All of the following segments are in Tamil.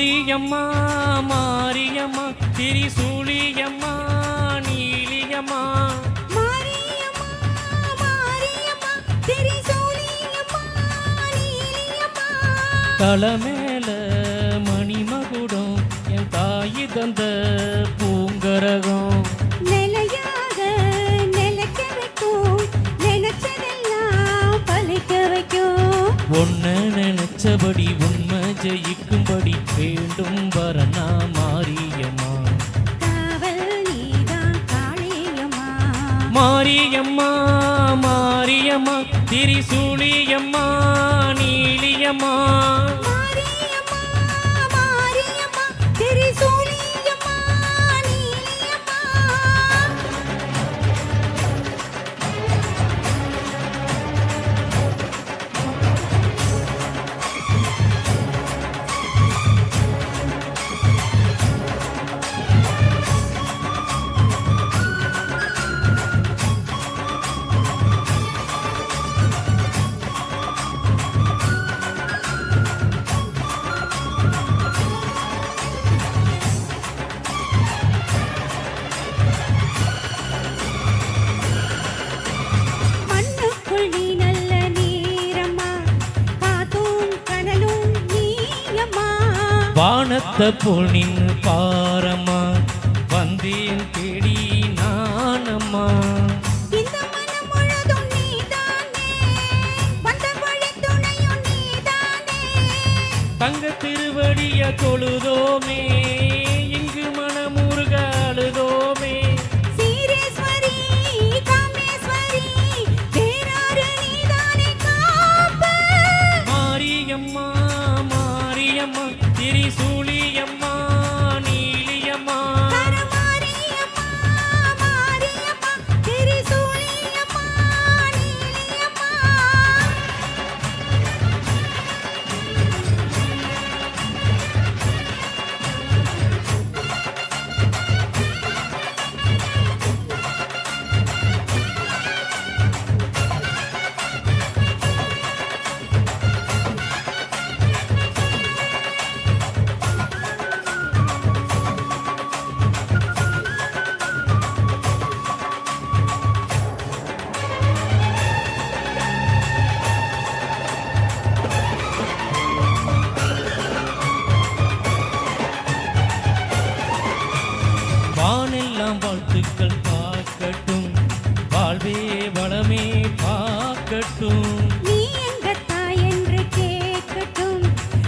மாரியம்மா மாரியம்மா திரிசூலியம்மா நீலியம்மா. தலைமேல மணிமகுடம் என் தாயி தந்த பூங்கரகம். நிலையாக நிலைக்க வைக்கும் நினைச்சதெல்லாம் பலிக்க வைக்கும். ஒன்ன நினைச்சபடி உண்மை ஜெயிக்கும்படி வேண்டும் வரணா மாரியம்மா. மாரியம்மா மாரியம்மா திரிசூலியம்மா நீலியம்மா. வானத்தை போல் நின்னு பாரம்மா வந்தேன் தேடி நானம்மா. தங்க திருவடிய தொழுதோமே இங்கு மனமுருக அழுதோமே வாழ்த்துக்கள் பார்க்கட்டும். வாழ்வே வளமே பார்க்கட்டும். நீ எங்க தாய் என்று கேட்கட்டும்.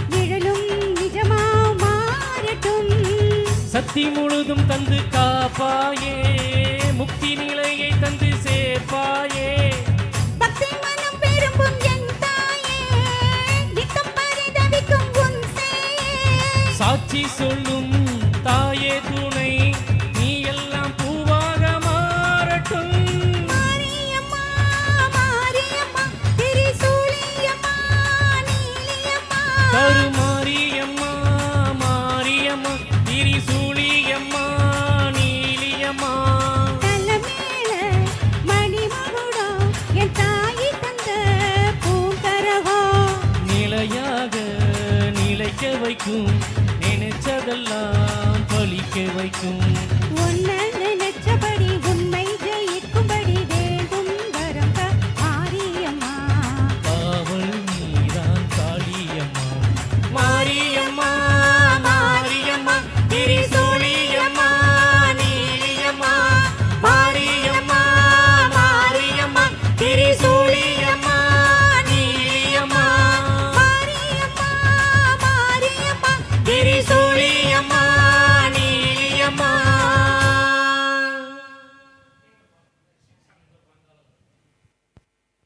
நிழலும் நிஜமா மாறட்டும். சக்தி முழுதும் தந்து காப்பாயே. முக்தி நிலையை தந்து சேர்ப்பாயே. பக்தி மனம் பெரும்பும் என் தாயே. நித்தம் பரிதவிக்கும் உன் சேயே. சாட்சி சொல்லும் தாயே. வைக்கும். நினைச்சதெல்லாம் பழிக்க வைக்கும்.